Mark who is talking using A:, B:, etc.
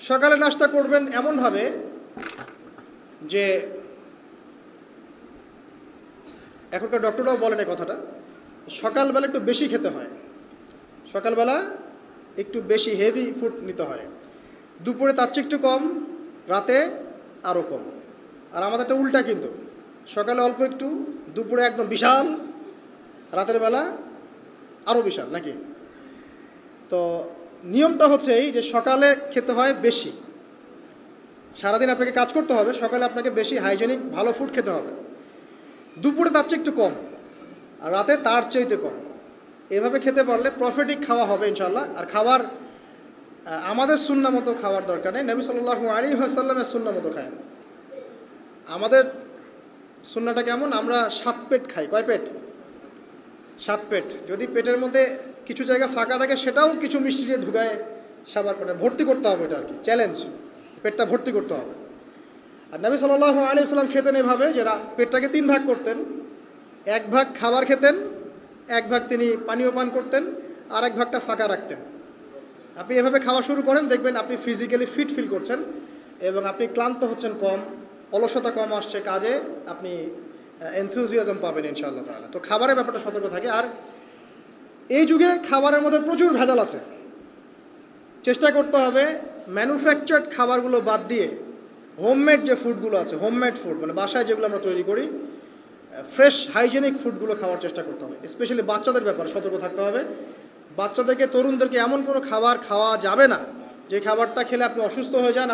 A: সকালে নাস্তা করবেন এমনভাবে যে এখনকার ডক্টররাও বলেন এই কথাটা, সকালবেলা একটু বেশি খেতে হয়। সকালবেলা একটু বেশি হেভি ফুড নিতে হয়। দুপুরে তার চেয়ে একটু কম, রাতে আরও কম। আর আমাদেরটা উল্টা কিন্তু। সকালে অল্প একটু, দুপুরে একদম বিশাল, রাতের বেলা আরও বিশাল, নাকি? তো নিয়মটা হচ্ছে এই যে সকালে খেতে হয় বেশি। সারাদিন আপনাকে কাজ করতে হবে, সকালে আপনাকে বেশি হাইজেনিক ভালো ফুড খেতে হবে। দুপুরে তার চেয়ে একটু কম, আর রাতে তার চাইতে কম। এভাবে খেতে পারলে প্রফিটিক খাওয়া হবে ইনশাল্লাহ আর খাবার আমাদের সুন্না মতো খাওয়ার দরকার নেই। নবী সাল্লাহ আলী হাসাল্লামের সুন্না মতো খায় আমাদের সুন্নাটা কেমন? আমরা সাত পেট খাই। কয় পেট? সাত পেট। যদি পেটের মধ্যে কিছু জায়গা ফাঁকা থাকে, সেটাও কিছু মিষ্টি দিয়ে ঢুকায় সাবার করে ভর্তি করতে হবে এটা আর কি চ্যালেঞ্জ পেটটা ভর্তি করতে হবে। আর নবী সাল্লাহ আলী সাল্লাম খেতেন এভাবে যে পেটটাকে তিন ভাগ করতেন। এক ভাগ খাবার খেতেন, এক ভাগ তিনি পানীয় পান করতেন, আর এক ভাগটা ফাঁকা রাখতেন। আপনি এভাবে খাওয়া শুরু করেন, দেখবেন আপনি ফিজিক্যালি ফিট ফিল করছেন এবং আপনি ক্লান্ত হচ্ছেন কম, অলসতা কম আসছে কাজে, আপনি এনথুজিয়াজম পাবেন ইনশাআল্লাহ তাহলে তো খাবারের ব্যাপারটা সতর্ক থাকে। আর এই যুগে খাবারের মধ্যে প্রচুর ভেজাল আছে। চেষ্টা করতে হবে ম্যানুফ্যাকচার্ড খাবারগুলো বাদ দিয়ে হোমমেড যে ফুডগুলো আছে হোমমেড ফুড মানে বাসায় যেগুলো আমরা তৈরি করি ফ্রেশ হাইজেনিক ফুডগুলো খাওয়ার চেষ্টা করতে হবে। স্পেশালি বাচ্চাদের ব্যাপারে সতর্ক থাকতে হবে। বাচ্চাদেরকে, তরুণদেরকে এমন কোনো খাবার খাওয়া যাবে না যে খাবারটা খেলে আপনি অসুস্থ হয়ে যান